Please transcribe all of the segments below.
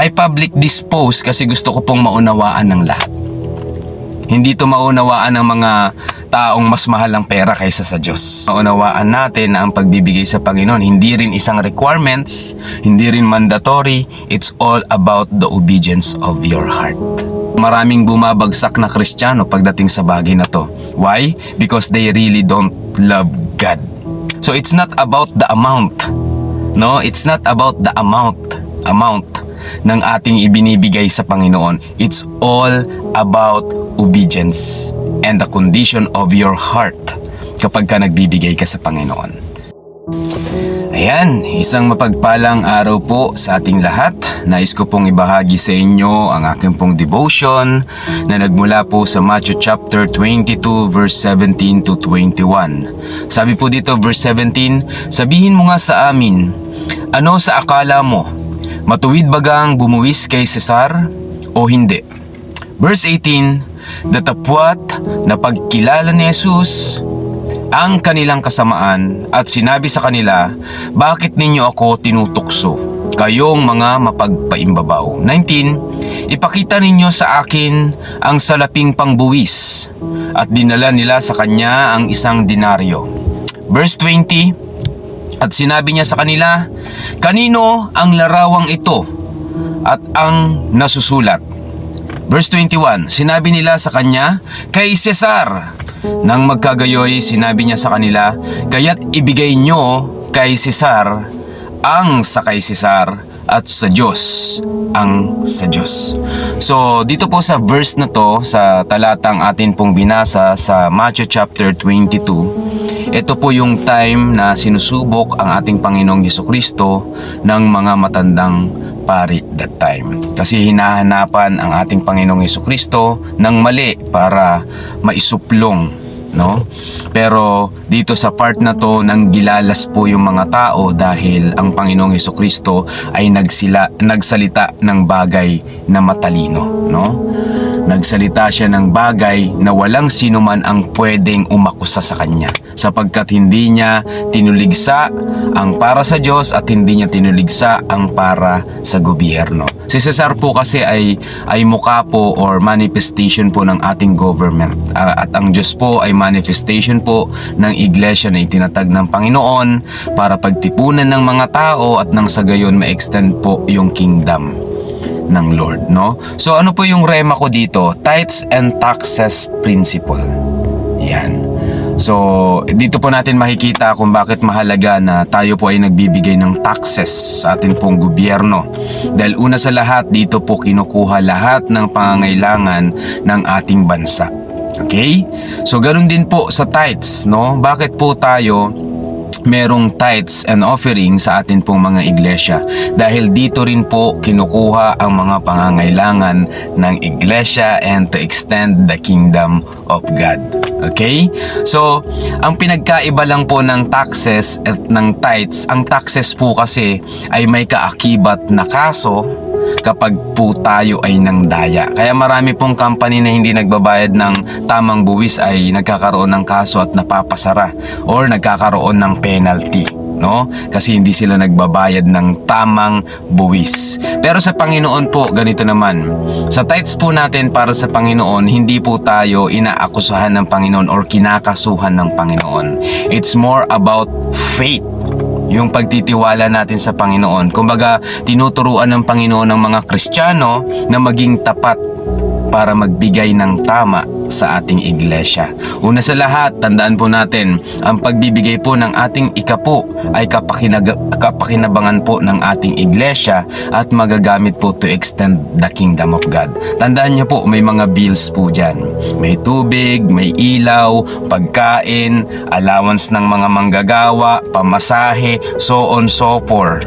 I public dispose kasi gusto ko pong maunawaan ng lahat. Hindi to maunawaan ng mga taong mas mahal ang pera kaysa sa Diyos. Maunawaan natin na ang pagbibigay sa Panginoon hindi rin isang requirements, hindi rin mandatory, it's all about the obedience of your heart. Maraming bumabagsak na Kristiyano pagdating sa bagay na to. Why? Because they really don't love God. So it's not about the amount. No, it's not about the amount. Amount ng ating ibinibigay sa Panginoon. It's all about obedience and the condition of your heart kapag ka nagbibigay ka sa Panginoon. Ayan, isang mapagpalang araw po sa ating lahat. Nais ko pong ibahagi sa inyo ang aking pong devotion na nagmula po sa Matthew chapter 22 verse 17 to 21. Sabi po dito verse 17, Sabihin mo nga sa amin, ano sa akala mo? Matuwid bagang bumuwis kay Cesar o hindi? Verse 18, Datapwat na pagkilala ni Jesus ang kanilang kasamaan at sinabi sa kanila, Bakit ninyo ako tinutukso? Kayong mga mapagpaimbabaw. 19. Ipakita ninyo sa akin ang salaping pangbuwis at dinala nila sa kanya ang isang dinaryo. Verse 20. At sinabi niya sa kanila, Kanino ang larawang ito at ang nasusulat? Verse 21, sinabi nila sa kanya, Kay Cesar. Nang magkagayoy, sinabi niya sa kanila, Kaya't ibigay nyo kay Cesar ang sa kay Cesar at sa Diyos ang sa Diyos. So, dito po sa verse na to, sa talatang atin pong binasa sa Matthew chapter 22, ito po yung time na sinusubok ang ating Panginoong Yeso Kristo ng mga matandang pari that time. Kasi hinahanapan ang ating Panginoong Yeso Kristo ng mali para maisuplong no? Pero dito sa part na to nang gilalas po yung mga tao dahil ang Panginoong Heso Kristo ay nagsila, nagsalita ng bagay na matalino, no? Nagsalita siya ng bagay na walang sino man ang pwedeng umakusa sa kanya sapagkat hindi niya tinuligsa ang para sa Diyos at hindi niya tinuligsa ang para sa gobyerno. Si Cesar po kasi ay ay mukha po or manifestation po ng ating government Ah, at ang Diyos po ay manifestation po ng iglesia na itinatag ng Panginoon para pagtipunan ng mga tao at nang sa gayon ma-extend po yung kingdom ng Lord, no? So ano po yung rema ko dito? Tithes and taxes principle. Yan. So, dito po natin makikita kung bakit mahalaga na tayo po ay nagbibigay ng taxes sa ating pong gobyerno. Dahil una sa lahat, dito po kinukuha lahat ng pangangailangan ng ating bansa. Okay? So, ganun din po sa tithes, no? Bakit po tayo merong tithes and offering sa atin pong mga iglesia dahil dito rin po kinukuha ang mga pangangailangan ng iglesia and to extend the kingdom of God. Okay? So, ang pinagkaiba lang po ng taxes at ng tithes, ang taxes po kasi ay may kaakibat na kaso kapag po tayo ay nang daya. Kaya marami pong company na hindi nagbabayad ng tamang buwis ay nagkakaroon ng kaso at napapasara or nagkakaroon ng penalty no? Kasi hindi sila nagbabayad ng tamang buwis. Pero sa Panginoon po, ganito naman. Sa tithes po natin para sa Panginoon, hindi po tayo inaakusahan ng Panginoon or kinakasuhan ng Panginoon. It's more about faith yung pagtitiwala natin sa Panginoon. Kumbaga, tinuturuan ng Panginoon ng mga Kristiyano na maging tapat para magbigay ng tama sa ating iglesia. Una sa lahat, tandaan po natin, ang pagbibigay po ng ating ikapo ay kapakinag- kapakinabangan po ng ating iglesia at magagamit po to extend the kingdom of God. Tandaan niyo po, may mga bills po dyan. May tubig, may ilaw, pagkain, allowance ng mga manggagawa, pamasahe, so on so forth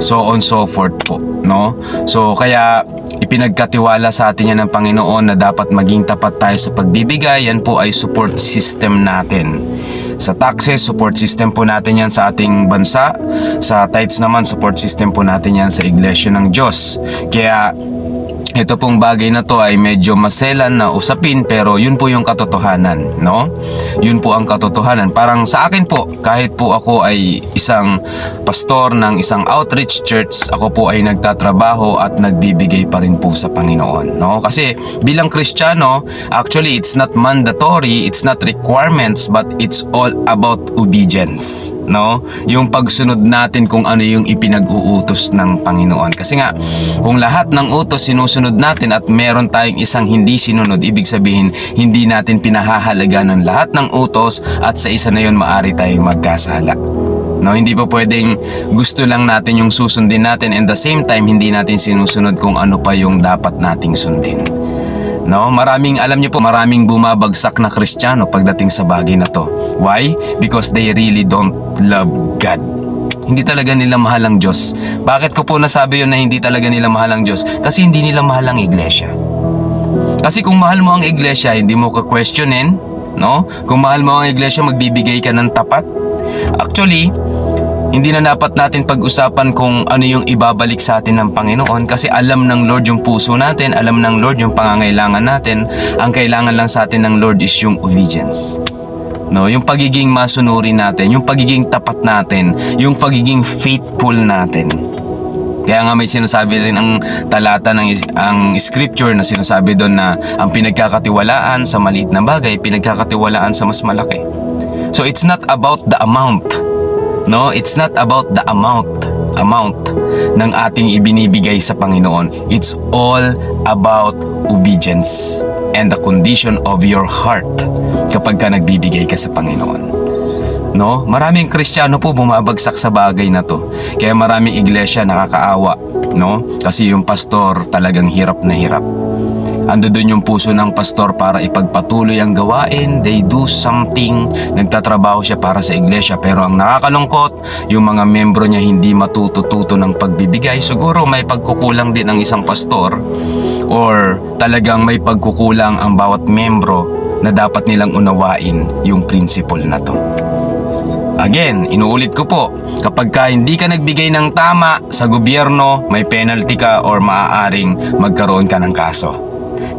so on so forth po no so kaya ipinagkatiwala sa atin yan ng Panginoon na dapat maging tapat tayo sa pagbibigay yan po ay support system natin sa taxes, support system po natin yan sa ating bansa. Sa tithes naman, support system po natin yan sa Iglesia ng Diyos. Kaya, ito pong bagay na to ay medyo maselan na usapin pero yun po yung katotohanan, no? Yun po ang katotohanan. Parang sa akin po, kahit po ako ay isang pastor ng isang outreach church, ako po ay nagtatrabaho at nagbibigay pa rin po sa Panginoon, no? Kasi bilang Kristiyano, actually it's not mandatory, it's not requirements, but it's all about obedience, no? Yung pagsunod natin kung ano yung ipinag-uutos ng Panginoon. Kasi nga, kung lahat ng utos sinusunod natin at meron tayong isang hindi sinunod, ibig sabihin, hindi natin pinahahalaga ng lahat ng utos at sa isa na yun maari tayong magkasala. No, hindi pa pwedeng gusto lang natin yung susundin natin and the same time hindi natin sinusunod kung ano pa yung dapat nating sundin. No, maraming alam niyo po, maraming bumabagsak na Kristiyano pagdating sa bagay na to. Why? Because they really don't love God. Hindi talaga nila mahal ang Diyos. Bakit ko po nasabi yun na hindi talaga nila mahal ang Diyos? Kasi hindi nila mahal ang iglesia. Kasi kung mahal mo ang iglesia, hindi mo ka-questionin, no? Kung mahal mo ang iglesia, magbibigay ka ng tapat. Actually, hindi na dapat natin pag-usapan kung ano yung ibabalik sa atin ng Panginoon kasi alam ng Lord yung puso natin, alam ng Lord yung pangangailangan natin. Ang kailangan lang sa atin ng Lord is yung obedience. No, yung pagiging masunuri natin, yung pagiging tapat natin, yung pagiging faithful natin. Kaya nga may sinasabi rin ang talata ng ang scripture na sinasabi doon na ang pinagkakatiwalaan sa maliit na bagay, pinagkakatiwalaan sa mas malaki. So it's not about the amount. No, it's not about the amount amount ng ating ibinibigay sa Panginoon. It's all about obedience and the condition of your heart kapag ka nagbibigay ka sa Panginoon. No? Maraming Kristiyano po bumabagsak sa bagay na to. Kaya maraming iglesia nakakaawa, no? Kasi yung pastor talagang hirap na hirap. Ando doon yung puso ng pastor para ipagpatuloy ang gawain. They do something. Nagtatrabaho siya para sa iglesia. Pero ang nakakalungkot, yung mga membro niya hindi matutututo ng pagbibigay. Siguro may pagkukulang din ang isang pastor or talagang may pagkukulang ang bawat membro na dapat nilang unawain yung principle na to. Again, inuulit ko po, kapag ka hindi ka nagbigay ng tama sa gobyerno, may penalty ka or maaaring magkaroon ka ng kaso.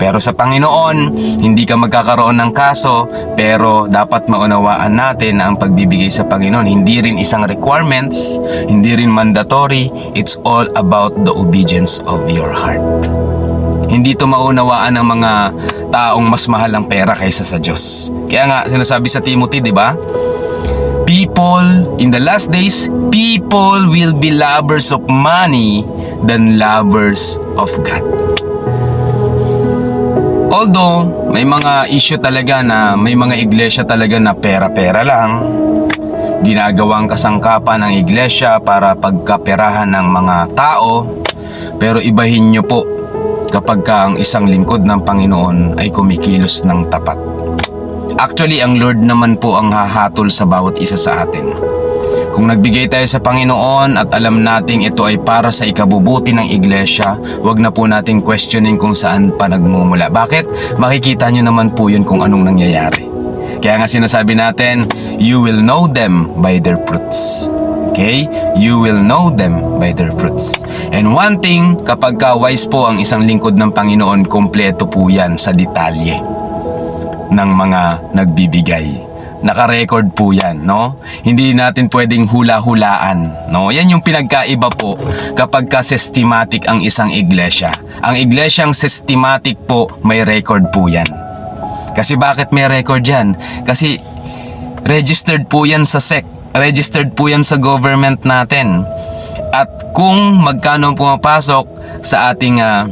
Pero sa Panginoon, hindi ka magkakaroon ng kaso, pero dapat maunawaan natin na ang pagbibigay sa Panginoon hindi rin isang requirements, hindi rin mandatory, it's all about the obedience of your heart. Hindi to maunawaan ng mga taong mas mahal ang pera kaysa sa Diyos. Kaya nga, sinasabi sa Timothy, di ba? People, in the last days, people will be lovers of money than lovers of God. Although, may mga issue talaga na may mga iglesia talaga na pera-pera lang, ginagawang kasangkapan ng iglesia para pagkaperahan ng mga tao, pero ibahin nyo po kapag ka ang isang lingkod ng Panginoon ay kumikilos ng tapat. Actually, ang Lord naman po ang hahatol sa bawat isa sa atin. Kung nagbigay tayo sa Panginoon at alam nating ito ay para sa ikabubuti ng iglesia, wag na po nating questioning kung saan pa nagmumula. Bakit? Makikita nyo naman po yun kung anong nangyayari. Kaya nga sinasabi natin, you will know them by their fruits. Okay? You will know them by their fruits. And one thing, kapag ka wise po ang isang lingkod ng Panginoon, kompleto po yan sa detalye ng mga nagbibigay. Naka-record po yan, no? Hindi natin pwedeng hula-hulaan, no? Yan yung pinagkaiba po kapag ka systematic ang isang iglesia. Ang iglesyang systematic po, may record po yan. Kasi bakit may record yan? Kasi registered po yan sa SEC. Registered po yan sa government natin. At kung magkano ang pumapasok sa ating ah,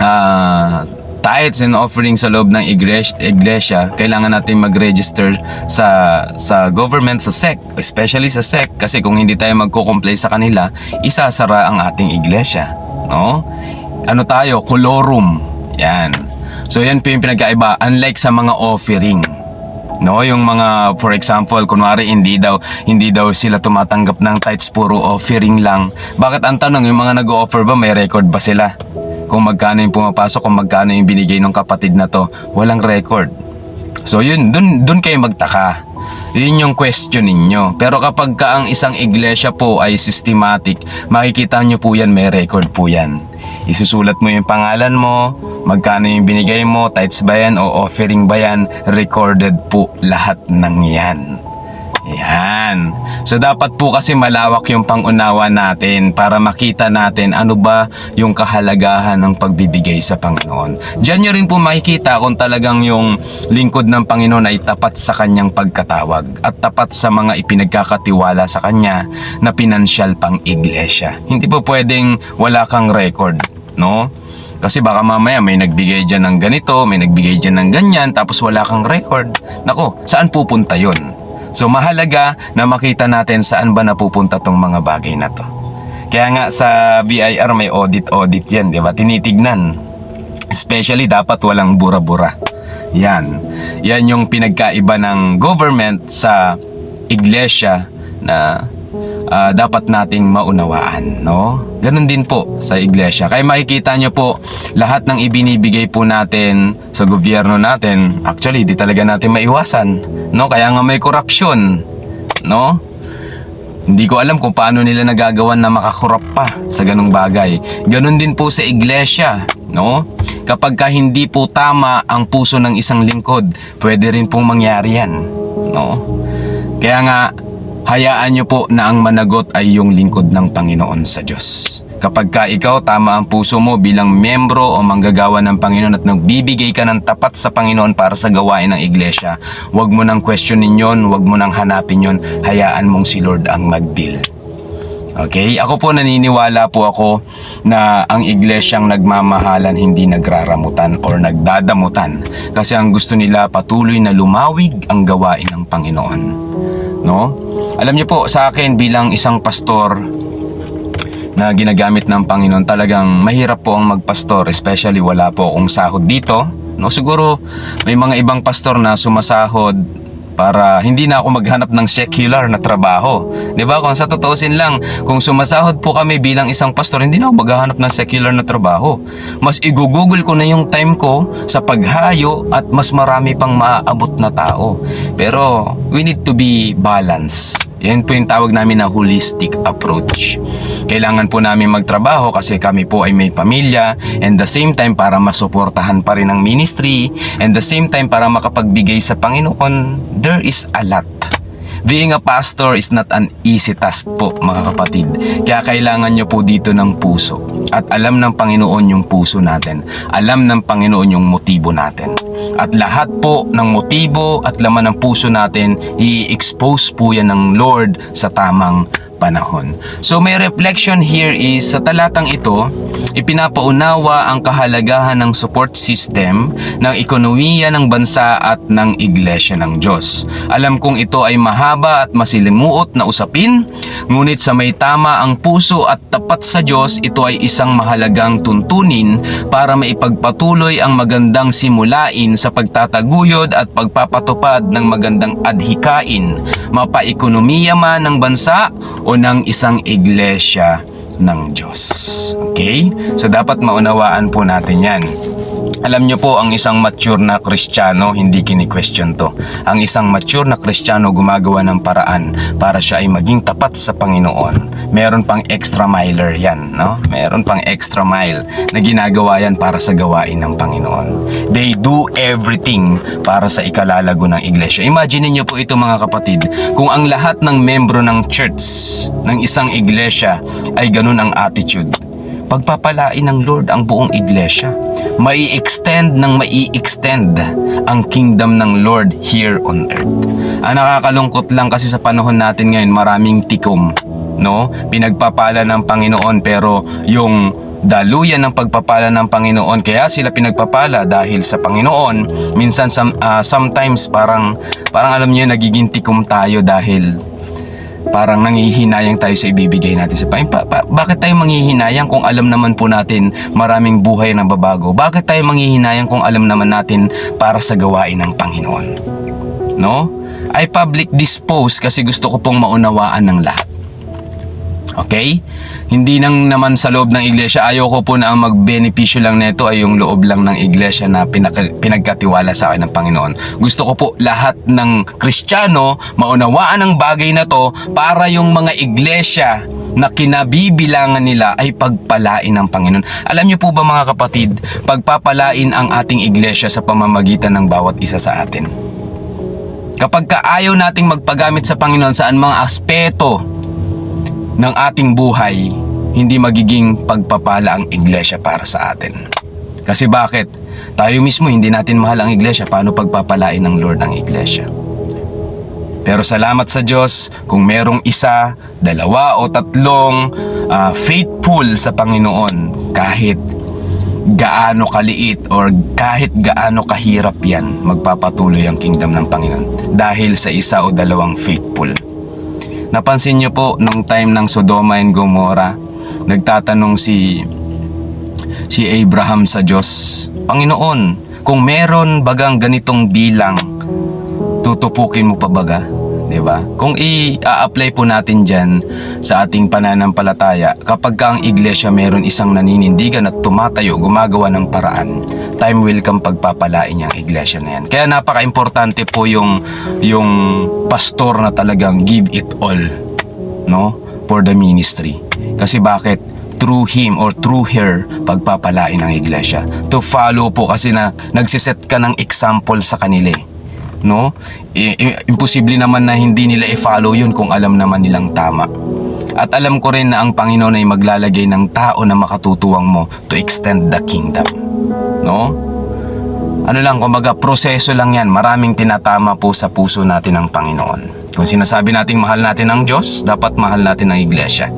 ah, tithes and offerings sa loob ng iglesia kailangan natin mag-register sa sa government sa SEC, especially sa SEC kasi kung hindi tayo magko-comply sa kanila, isasara ang ating iglesia, no? Ano tayo? Colorum. Yan. So yan po yung pinagkaiba unlike sa mga offering. No, yung mga for example, kunwari hindi daw hindi daw sila tumatanggap ng tithes puro offering lang. Bakit ang tanong yung mga nag-offer ba may record ba sila? Kung magkano yung pumapasok, kung magkano yung binigay ng kapatid na to, walang record. So yun, dun, dun kayo magtaka. Yun yung question ninyo. Pero kapag ka ang isang iglesia po ay systematic, makikita nyo po yan, may record po yan. Isusulat mo yung pangalan mo, magkano yung binigay mo, tithes ba yan o offering ba yan, recorded po lahat ng yan. Yan. So dapat po kasi malawak yung pangunawa natin para makita natin ano ba yung kahalagahan ng pagbibigay sa Panginoon. Diyan nyo rin po makikita kung talagang yung lingkod ng Panginoon ay tapat sa kanyang pagkatawag at tapat sa mga ipinagkakatiwala sa kanya na pinansyal pang iglesia. Hindi po pwedeng wala kang record, no? Kasi baka mamaya may nagbigay dyan ng ganito, may nagbigay dyan ng ganyan, tapos wala kang record. Nako, saan pupunta yon? So mahalaga na makita natin saan ba napupunta tong mga bagay na to. Kaya nga sa BIR may audit-audit yan, di ba? Tinitignan. Especially dapat walang bura-bura. Yan. Yan yung pinagkaiba ng government sa iglesia na ah, dapat nating maunawaan, no? Ganun din po sa iglesia. Kaya makikita nyo po, lahat ng ibinibigay po natin sa gobyerno natin, actually, di talaga natin maiwasan, no? Kaya nga may korupsyon, no? Hindi ko alam kung paano nila nagagawan na makakorap pa sa ganung bagay. Ganun din po sa iglesia, no? Kapag ka hindi po tama ang puso ng isang lingkod, pwede rin pong mangyari yan, no? Kaya nga, hayaan nyo po na ang managot ay yung lingkod ng Panginoon sa Diyos. Kapag ka ikaw tama ang puso mo bilang membro o manggagawa ng Panginoon at nagbibigay ka ng tapat sa Panginoon para sa gawain ng iglesia, huwag mo nang questionin yon, huwag mo nang hanapin yon, hayaan mong si Lord ang mag-deal. Okay? Ako po naniniwala po ako na ang iglesyang nagmamahalan hindi nagraramutan or nagdadamutan kasi ang gusto nila patuloy na lumawig ang gawain ng Panginoon. No? Alam niyo po sa akin bilang isang pastor na ginagamit ng Panginoon talagang mahirap po ang magpastor especially wala po akong sahod dito. No, siguro may mga ibang pastor na sumasahod para hindi na ako maghanap ng secular na trabaho. 'Di ba? Kung sa totoosin lang, kung sumasahod po kami bilang isang pastor, hindi na ako maghahanap ng secular na trabaho. Mas igugugol ko na yung time ko sa paghayo at mas marami pang maaabot na tao. Pero we need to be balanced. Yan po yung tawag namin na holistic approach. Kailangan po namin magtrabaho kasi kami po ay may pamilya and the same time para masuportahan pa rin ang ministry and the same time para makapagbigay sa Panginoon, there is a lot. Being a pastor is not an easy task po mga kapatid. Kaya kailangan nyo po dito ng puso. At alam ng Panginoon yung puso natin. Alam ng Panginoon yung motibo natin. At lahat po ng motibo at laman ng puso natin, i-expose po yan ng Lord sa tamang panahon. So may reflection here is sa talatang ito, ipinapaunawa ang kahalagahan ng support system ng ekonomiya ng bansa at ng iglesia ng Diyos. Alam kong ito ay mahaba at masilimuot na usapin, ngunit sa may tama ang puso at tapat sa Diyos, ito ay isang mahalagang tuntunin para maipagpatuloy ang magandang simulain sa pagtataguyod at pagpapatupad ng magandang adhikain, mapaekonomiya man ng bansa o ng isang iglesia ng Diyos. Okay? So dapat maunawaan po natin yan. Alam nyo po, ang isang mature na kristyano, hindi kini-question to. Ang isang mature na kristyano gumagawa ng paraan para siya ay maging tapat sa Panginoon. Meron pang extra miler yan, no? Meron pang extra mile na ginagawa yan para sa gawain ng Panginoon. They do everything para sa ikalalago ng iglesia. Imagine niyo po ito mga kapatid, kung ang lahat ng membro ng church, ng isang iglesia, ay ganun ang attitude pagpapalain ng Lord ang buong iglesia. Mai-extend ng mai-extend ang kingdom ng Lord here on earth. Ang nakakalungkot lang kasi sa panahon natin ngayon maraming tikom, no? Pinagpapala ng Panginoon pero yung daluyan ng pagpapala ng Panginoon kaya sila pinagpapala dahil sa Panginoon minsan some, ah, sometimes parang parang alam niyo nagiging tikom tayo dahil parang nangihinayang tayo sa ibibigay natin sa Panginoon. Pa, pa- bakit tayo manghihinayang kung alam naman po natin maraming buhay na babago? Bakit tayo manghihinayang kung alam naman natin para sa gawain ng Panginoon? No? I public dispose kasi gusto ko pong maunawaan ng lahat. Okay? Hindi nang naman sa loob ng iglesia, ayoko po na ang magbenepisyo lang nito ay yung loob lang ng iglesia na pinaka- pinagkatiwala sa akin ng Panginoon. Gusto ko po lahat ng Kristiyano maunawaan ang bagay na to para yung mga iglesia na kinabibilangan nila ay pagpalain ng Panginoon. Alam niyo po ba mga kapatid, pagpapalain ang ating iglesia sa pamamagitan ng bawat isa sa atin. Kapag kaayaw nating magpagamit sa Panginoon saan mga aspeto ng ating buhay, hindi magiging pagpapala ang iglesia para sa atin. Kasi bakit? Tayo mismo hindi natin mahal ang iglesia, paano pagpapalain ng Lord ang iglesia? Pero salamat sa Diyos kung merong isa, dalawa o tatlong ah, faithful sa Panginoon kahit gaano kaliit or kahit gaano kahirap yan, magpapatuloy ang kingdom ng Panginoon dahil sa isa o dalawang faithful. Napansin niyo po nung time ng Sodoma and Gomorrah, nagtatanong si si Abraham sa Diyos, Panginoon, kung meron bagang ganitong bilang, tutupukin mo pa baga? 'Di ba? Kung i-apply po natin diyan sa ating pananampalataya, kapag ka ang iglesia meron isang naninindigan at tumatayo, gumagawa ng paraan, time will come pagpapalain niya ang iglesia na yan. Kaya napaka-importante po yung yung pastor na talagang give it all, no? For the ministry. Kasi bakit? through him or through her pagpapalain ng iglesia. To follow po kasi na nagsiset ka ng example sa kanila eh no? I- i- imposible naman na hindi nila i-follow yun kung alam naman nilang tama. At alam ko rin na ang Panginoon ay maglalagay ng tao na makatutuwang mo to extend the kingdom. No? Ano lang, kumbaga, proseso lang yan. Maraming tinatama po sa puso natin ng Panginoon. Kung sinasabi nating mahal natin ang Diyos, dapat mahal natin ang iglesia.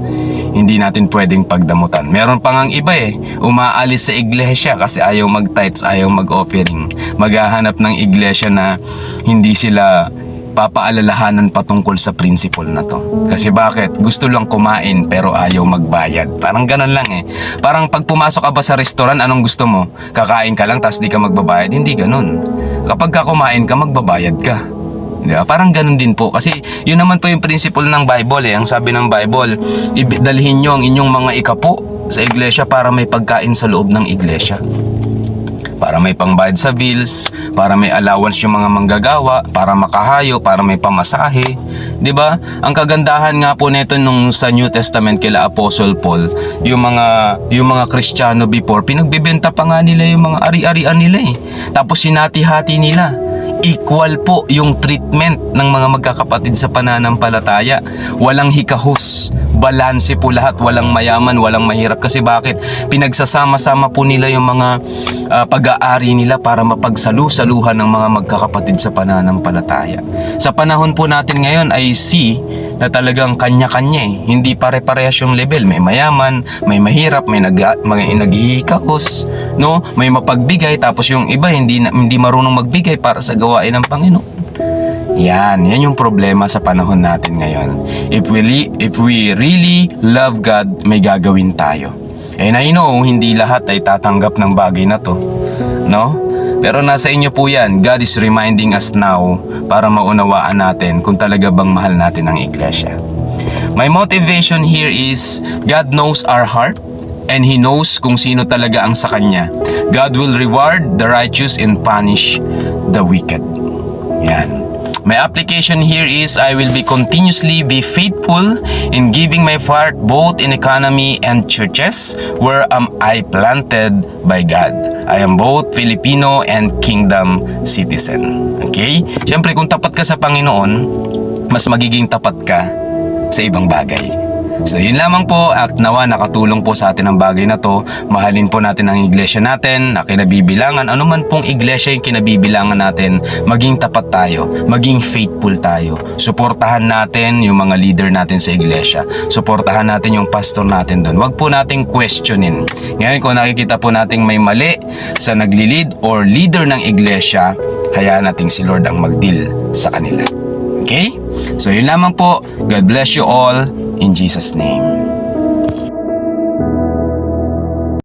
Hindi natin pwedeng pagdamutan. Meron pa ngang iba eh, umaalis sa iglesia kasi ayaw mag-tithes, ayaw mag-offering. Maghahanap ng iglesia na hindi sila papaalalahanan patungkol sa principle na to. Kasi bakit? Gusto lang kumain pero ayaw magbayad. Parang ganun lang eh. Parang pag pumasok ka ba sa restaurant, anong gusto mo? Kakain ka lang tapos di ka magbabayad? Hindi ganun. Kapag ka kumain ka, magbabayad ka. Di ba? Parang ganun din po. Kasi yun naman po yung principle ng Bible eh. Ang sabi ng Bible, dalhin nyo ang inyong mga ikapo sa iglesia para may pagkain sa loob ng iglesia para may pangbayad sa bills, para may allowance yung mga manggagawa, para makahayo, para may pamasahe. 'Di ba? Ang kagandahan nga po nito nung sa New Testament kila Apostle Paul, yung mga yung mga Kristiyano before, pinagbebenta pa nga nila yung mga ari-arian nila eh. Tapos sinati-hati nila equal po yung treatment ng mga magkakapatid sa pananampalataya. Walang hikahos, balanse po lahat, walang mayaman, walang mahirap. Kasi bakit? Pinagsasama-sama po nila yung mga ah, pag-aari nila para mapagsalu-saluhan ng mga magkakapatid sa pananampalataya. Sa panahon po natin ngayon ay see na talagang kanya-kanya eh. Hindi pare-parehas yung level. May mayaman, may mahirap, may, nag, may naghihikahos, no? May mapagbigay tapos yung iba hindi hindi marunong magbigay para sa gawain ng Panginoon. Yan, yan yung problema sa panahon natin ngayon. If we, if we really love God, may gagawin tayo. And I know, hindi lahat ay tatanggap ng bagay na to. No? Pero nasa inyo po yan. God is reminding us now para maunawaan natin kung talaga bang mahal natin ang iglesia. My motivation here is God knows our heart and He knows kung sino talaga ang sa Kanya. God will reward the righteous and punish the wicked. Yan. My application here is I will be continuously be faithful in giving my part both in economy and churches where am I planted by God. I am both Filipino and kingdom citizen. Okay? Siyempre kung tapat ka sa Panginoon, mas magiging tapat ka sa ibang bagay. So yun lamang po at nawa nakatulong po sa atin ang bagay na to. Mahalin po natin ang iglesia natin na kinabibilangan. Ano man pong iglesia yung kinabibilangan natin, maging tapat tayo, maging faithful tayo. Suportahan natin yung mga leader natin sa iglesia. Suportahan natin yung pastor natin doon. Huwag po nating questionin. Ngayon kung nakikita po nating may mali sa nagli-lead or leader ng iglesia, hayaan nating si Lord ang mag-deal sa kanila. Okay? So yun lamang po. God bless you all in Jesus' name.